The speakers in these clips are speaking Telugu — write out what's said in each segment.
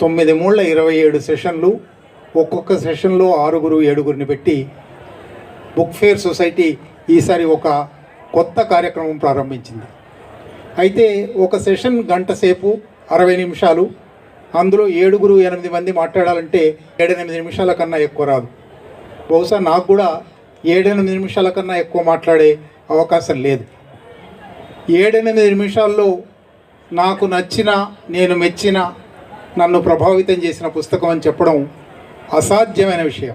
తొమ్మిది మూళ్ళ ఇరవై ఏడు సెషన్లు ఒక్కొక్క సెషన్లో ఆరుగురు ఏడుగురిని పెట్టి బుక్ ఫేర్ సొసైటీ ఈసారి ఒక కొత్త కార్యక్రమం ప్రారంభించింది. అయితే ఒక సెషన్ గంట సేపు అరవై నిమిషాలు అందులో ఏడుగురు ఎనిమిది మంది మాట్లాడాలంటే ఏడెనిమిది నిమిషాల కన్నా ఎక్కువ రాదు. బహుశా నాకు కూడా ఏడెనిమిది నిమిషాల కన్నా ఎక్కువ మాట్లాడే అవకాశం లేదు. ఏడెనిమిది నిమిషాల్లో నాకు నచ్చిన నేను మెచ్చిన నన్ను ప్రభావితం చేసిన పుస్తకం అని చెప్పడం అసాధ్యమైన విషయం.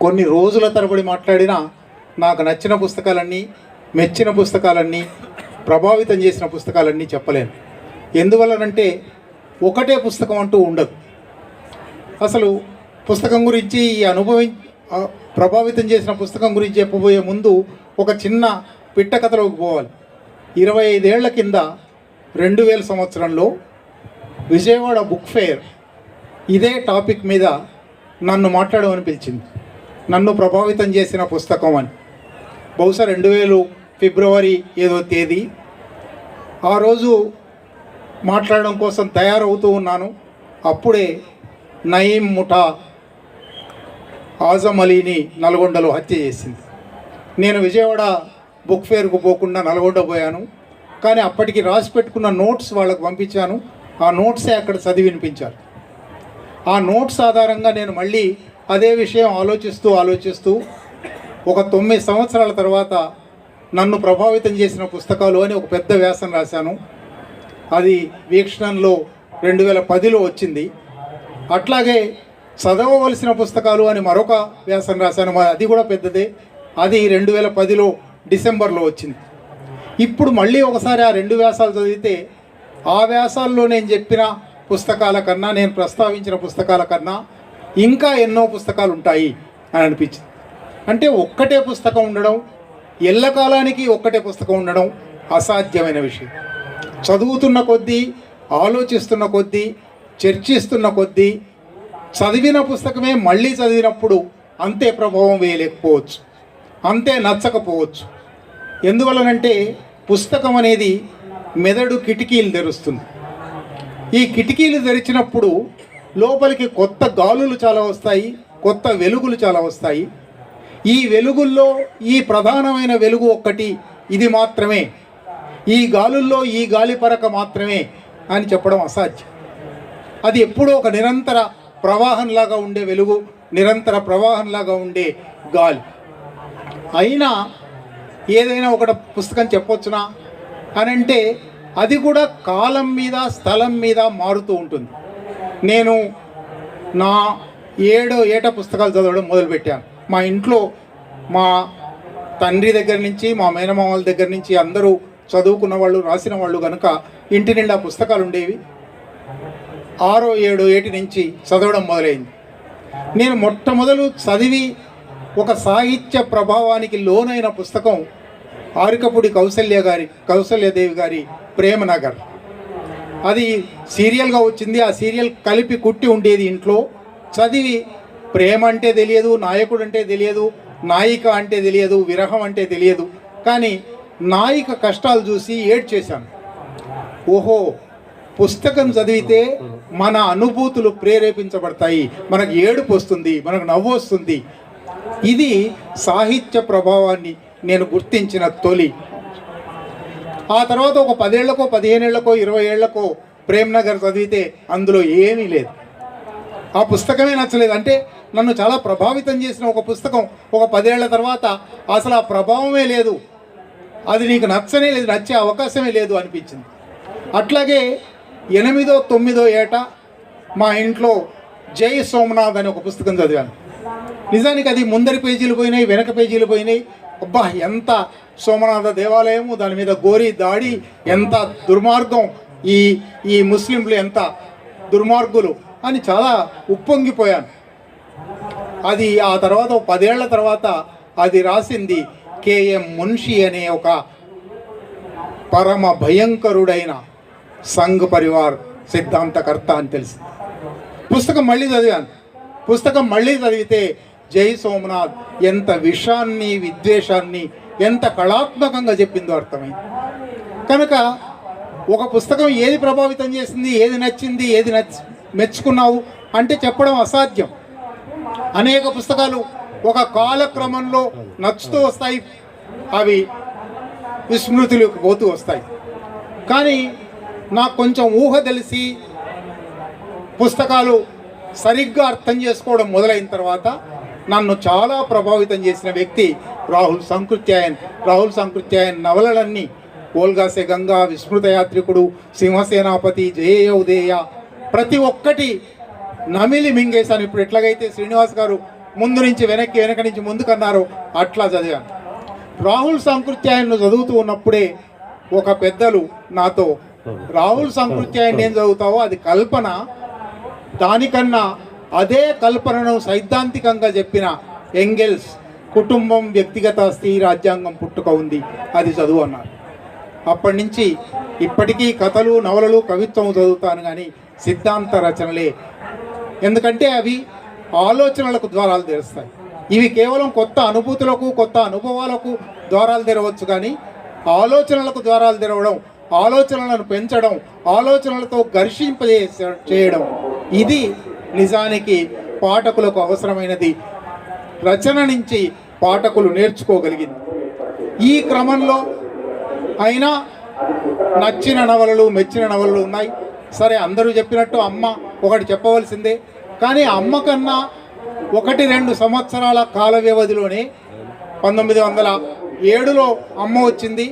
కొన్ని రోజుల తరబడి మాట్లాడినా నాకు నచ్చిన పుస్తకాలన్నీ మెచ్చిన పుస్తకాలన్నీ ప్రభావితం చేసిన పుస్తకాలన్నీ చెప్పలేను. ఎందువల్లనంటే ఒకటే పుస్తకం అంటూ ఉండదు. అసలు పుస్తకం గురించి ఈ అనుభవం ప్రభావితం చేసిన పుస్తకం గురించి చెప్పబోయే ముందు ఒక చిన్న పిట్ట కథలోకి పోవాలి. ఇరవై ఐదేళ్ళ కింద రెండు వేల సంవత్సరంలో విజయవాడ బుక్ ఫేర్ ఇదే టాపిక్ మీద నన్ను మాట్లాడమని పిలిచింది. నన్ను ప్రభావితం చేసిన పుస్తకం అని. బహుశా రెండు వేలు ఫిబ్రవరి ఏదో తేదీ. ఆ రోజు మాట్లాడడం కోసం తయారవుతూ ఉన్నాను. అప్పుడే నయీం ముఠా ఆజం అలీని నల్గొండలో హత్య చేసింది. నేను విజయవాడ బుక్ ఫేర్కు పోకుండా నల్గొండ పోయాను. కానీ అప్పటికి రాసి పెట్టుకున్న నోట్స్ వాళ్ళకు పంపించాను. ఆ నోట్సే అక్కడ చదివి వినిపించారు. ఆ నోట్స్ ఆధారంగా నేను మళ్ళీ అదే విషయం ఆలోచిస్తూ ఆలోచిస్తూ ఒక తొమ్మిది సంవత్సరాల తర్వాత నన్ను ప్రభావితం చేసిన పుస్తకాలు అని ఒక పెద్ద వ్యాసం రాశాను. అది వీక్షణంలో రెండు వేల పదిలో వచ్చింది. అట్లాగే చదవవలసిన పుస్తకాలు అని మరొక వ్యాసం రాశాను. అది కూడా పెద్దదే. అది రెండు వేల పదిలో డిసెంబర్లో వచ్చింది. ఇప్పుడు మళ్ళీ ఒకసారి ఆ రెండు వ్యాసాలు చదివితే ఆ వ్యాసాల్లో నేను చెప్పిన పుస్తకాల కన్నా నేను ప్రస్తావించిన పుస్తకాల కన్నా ఇంకా ఎన్నో పుస్తకాలు ఉంటాయి అని అనిపించింది. అంటే ఒక్కటే పుస్తకం ఉండడం ఎల్లకాలానికి ఒక్కటే పుస్తకం ఉండడం అసాధ్యమైన విషయం. చదువుతున్న కొద్దీ ఆలోచిస్తున్న కొద్దీ చర్చిస్తున్న కొద్దీ చదివిన పుస్తకమే మళ్ళీ చదివినప్పుడు అంతే ప్రభావం వేయలేకపోవచ్చు. అంతే నచ్చకపోవచ్చు. ఎందువలనంటే పుస్తకం అనేది మెదడు కిటికీలు తెరుస్తుంది. ఈ కిటికీలు తెరిచినప్పుడు లోపలికి కొత్త గాలులు చాలా వస్తాయి కొత్త వెలుగులు చాలా వస్తాయి. ఈ వెలుగుల్లో ఈ ప్రధానమైన వెలుగు ఒక్కటి ఇది మాత్రమే. ఈ గాలుల్లో ఈ గాలి పరక మాత్రమే అని చెప్పడం అసాధ్యం. అది ఎప్పుడూ ఒక నిరంతర ప్రవాహంలాగా ఉండే వెలుగు నిరంతర ప్రవాహంలాగా ఉండే గాలి. అయినా ఏదైనా ఒకటి పుస్తకం చెప్పొచ్చునా? అని అంటే అది కూడా కాలం మీద స్థలం మీద మారుతూ ఉంటుంది. నేను నా ఏడో ఏట పుస్తకాలు చదవడం మొదలుపెట్టాను. మా ఇంట్లో మా తండ్రి దగ్గర నుంచి మా మేనమామల దగ్గర నుంచి అందరూ చదువుకున్న వాళ్ళు రాసిన వాళ్ళు కనుక ఇంటి నిండా పుస్తకాలు ఉండేవి. ఆరో ఏడో ఏటి నుంచి చదవడం మొదలైంది. నేను మొట్టమొదలు చదివి ఒక సాహిత్య ప్రభావానికి లోనైన పుస్తకం ఆరుకపూడి కౌసల్య గారి కౌసల్యదేవి గారి ప్రేమనగర్. అది సీరియల్గా వచ్చింది. ఆ సీరియల్ కలిపి కుట్టి ఉండేది ఇంట్లో. చదివి ప్రేమ అంటే తెలియదు నాయకుడు అంటే తెలియదు నాయిక అంటే తెలియదు విరహం అంటే తెలియదు. కానీ నాయిక కష్టాలు చూసి ఏడ్చేశాను. ఓహో పుస్తకం చదివితే మన అనుభూతులు ప్రేరేపించబడతాయి. మనకు ఏడుపు వస్తుంది మనకు నవ్వు వస్తుంది. ఇది సాహిత్య ప్రభావాన్ని నేను గుర్తించిన తొలి. ఆ తర్వాత ఒక పదేళ్ళకో పదిహేనేళ్ళకో ఇరవై ఏళ్ళకో ప్రేమ్ నగర్ చదివితే అందులో ఏమీ లేదు. ఆ పుస్తకమే నచ్చలేదు. అంటే నన్ను చాలా ప్రభావితం చేసిన ఒక పుస్తకం. ఒక పదేళ్ళ తర్వాత అసలు ఆ ప్రభావమే లేదు. అది నీకు నచ్చనే లేదు నచ్చే అవకాశమే లేదు అనిపించింది. అట్లాగే ఎనిమిదో తొమ్మిదో ఏట మా ఇంట్లో జై సోమనాథ్ అనే ఒక పుస్తకం చదివాను. నిజానికి అది ముందరి పేజీలు పోయినాయి వెనక పేజీలు పోయినాయి అబ్బా ఎంత సోమనాథ దేవాలయము దాని మీద గోరి దాడి ఎంత దుర్మార్గం ఈ ఈ ముస్లింలు ఎంత దుర్మార్గులు అని చాలా ఉప్పొంగిపోయాను. అది ఆ తర్వాత పదేళ్ళ తర్వాత అది రాసింది కేఎం మున్షి అనే ఒక పరమ భయంకరుడైన సంఘ్ పరివార్ సిద్ధాంతకర్త అని తెలిసింది. పుస్తకం మళ్ళీ చదివాను. పుస్తకం మళ్ళీ చదివితే జై సోమనాథ్. ఎంత విషాన్ని విద్వేషాన్ని ఎంత కళాత్మకంగా చెప్పిందో అర్థమైంది. కనుక ఒక పుస్తకం ఏది ప్రభావితం చేసింది ఏది నచ్చింది ఏది నచ్చ మెచ్చుకున్నావు అంటే చెప్పడం అసాధ్యం. అనేక పుస్తకాలు ఒక కాలక్రమంలో నచ్చుతూ వస్తాయి అవి విస్మృతిలోకి పోతూ వస్తాయి. కానీ నాకు కొంచెం ఊహ తెలిసి పుస్తకాలు సరిగ్గా అర్థం చేసుకోవడం మొదలైన తర్వాత నన్ను చాలా ప్రభావితం చేసిన వ్యక్తి రాహుల్ సంకృత్యాయన్. రాహుల్ సంకృత్యాయన్ నవలలన్నీ ఓల్గాసే గంగా విస్మృత యాత్రికుడు సింహసేనాపతి జయ ఉదయ. ప్రతి ఒక్కటి నమిలి మింగేశాను. ఇప్పుడు ఎట్లాగైతే శ్రీనివాస్ గారు ముందు నుంచి వెనక్కి వెనక నుంచి ముందుకన్నారో అట్లా చదివాను. రాహుల్ సంకృత్యాయన్ను చదువుతూ ఉన్నప్పుడే ఒక పెద్దలు నాతో రాహుల్ సంకృత్యాయన్ ఏం చదువుతావో అది కల్పన. దానికన్నా అదే కల్పనను సైద్ధాంతికంగా చెప్పిన ఎంగెల్స్ కుటుంబం వ్యక్తిగత ఆస్తి రాజ్యాంగం పుట్టుక ఉంది. అది చదువు అన్నారు. అప్పటి నుంచి ఇప్పటికీ కథలు నవలలు కవిత్వం చదువుతాను కానీ సిద్ధాంత రచనలే. ఎందుకంటే అవి ఆలోచనలకు ద్వారాలు తెరుస్తాయి. ఇవి కేవలం కొత్త అనుభూతులకు కొత్త అనుభవాలకు ద్వారాలు తెరవచ్చు కానీ ఆలోచనలకు ద్వారాలు తెరవడం ఆలోచనలను పెంచడం ఆలోచనలతో ఘర్షింపజే చేయడం. ఇది నిజానికి పాఠకులకు అవసరమైనది. రచన నుంచి పాఠకులు నేర్చుకోగలిగింది. ఈ క్రమంలో అయినా నచ్చిన నవలలు మెచ్చిన నవలలు ఉన్నాయి. సరే అందరూ చెప్పినట్టు అమ్మ ఒకటి చెప్పవలసిందే. కానీ అమ్మ కన్నా ఒకటి రెండు సంవత్సరాల కాల వ్యవధిలోనే పంతొమ్మిది వందల ఏడులో అమ్మ వచ్చింది.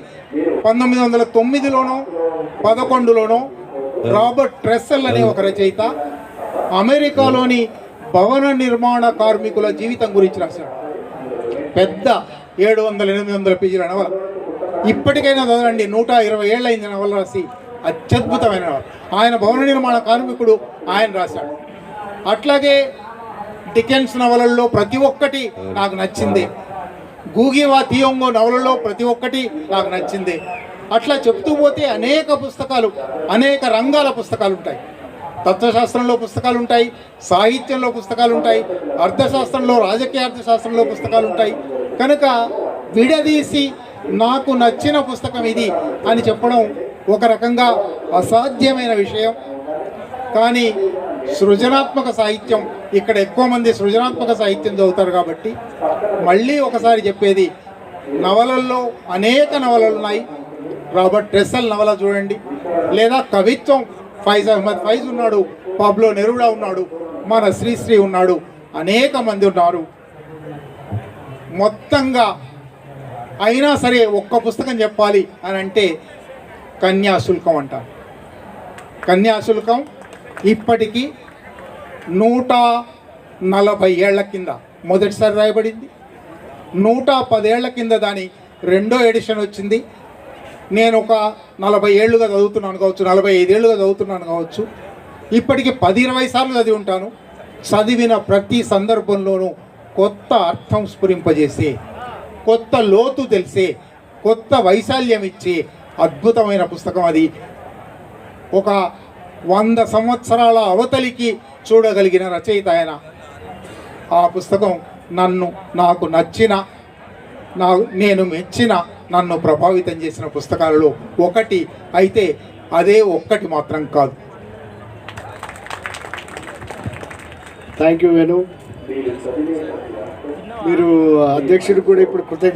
పంతొమ్మిది వందల తొమ్మిదిలోనో పదకొండులోనో రాబర్ట్ ట్రెస్సెల్ అనే ఒక రచయిత అమెరికాలోని భవన నిర్మాణ కార్మికుల జీవితం గురించి రాశాడు. పెద్ద ఏడు వందల ఎనిమిది వందల పేజీల నవల. ఇప్పటికైనా చదవండి నూట ఇరవై ఏళ్ళైంది నవల రాసి అత్యద్భుతమైన ఆయన భవన నిర్మాణ కార్మికుడు ఆయన రాశాడు. అట్లాగే డికెన్స్ నవలల్లో ప్రతి ఒక్కటి నాకు నచ్చింది. గూగివా తియోంగో నవలలో ప్రతి ఒక్కటి నాకు నచ్చింది. అట్లా చెప్తూ పోతే అనేక పుస్తకాలు అనేక రంగాల పుస్తకాలు ఉంటాయి. తత్వశాస్త్రంలో పుస్తకాలు ఉంటాయి సాహిత్యంలో పుస్తకాలు ఉంటాయి అర్థశాస్త్రంలో రాజకీయ అర్థశాస్త్రంలో పుస్తకాలు ఉంటాయి. కనుక విడదీసి నాకు నచ్చిన పుస్తకం ఇది అని చెప్పడం ఒక రకంగా అసాధ్యమైన విషయం. కానీ సృజనాత్మక సాహిత్యం ఇక్కడ ఎక్కువ మంది సృజనాత్మక సాహిత్యం చదువుతారు కాబట్టి మళ్ళీ ఒకసారి చెప్పేది నవలల్లో అనేక నవలలు ఉన్నాయి. రాబర్ట్ ట్రెస్సల్ నవల చూడండి లేదా కవిత్వం ఫైజ్ అహ్మద్ ఫైజ్ ఉన్నాడు పబ్లో నెరుడా ఉన్నాడు మన శ్రీశ్రీ ఉన్నాడు అనేక మంది ఉన్నారు. మొత్తంగా అయినా సరే ఒక్క పుస్తకం చెప్పాలి అని అంటే కన్యాశుల్కం అంట. కన్యాశుల్కం ఇప్పటికీ నూట నలభై ఏళ్ళ కింద మొదటిసారి రాయబడింది. నూట పదేళ్ళ కింద దాని రెండో ఎడిషన్ వచ్చింది. నేను ఒక నలభై ఏళ్ళుగా చదువుతున్నాను కావచ్చు నలభై ఐదేళ్ళుగా చదువుతున్నాను కావచ్చు. ఇప్పటికి పది ఇరవై సార్లు చదివి ఉంటాను. చదివిన ప్రతి సందర్భంలోనూ కొత్త అర్థం స్ఫురింపజేసే కొత్త లోతు తెలిసే కొత్త వైశాల్యం ఇచ్చే అద్భుతమైన పుస్తకం అది. ఒక వంద సంవత్సరాల అవతలికి చూడగలిగిన రచయిత ఆయన. ఆ పుస్తకం నన్ను నాకు నచ్చిన నా నేను మెచ్చిన నన్ను ప్రభావితం చేసిన పుస్తకాలలో ఒకటి అయితే అదే ఒక్కటి మాత్రం కాదు. థ్యాంక్ యూ వేణు మీరు అధ్యక్షుడు కూడా ఇప్పుడు కృతజ్ఞత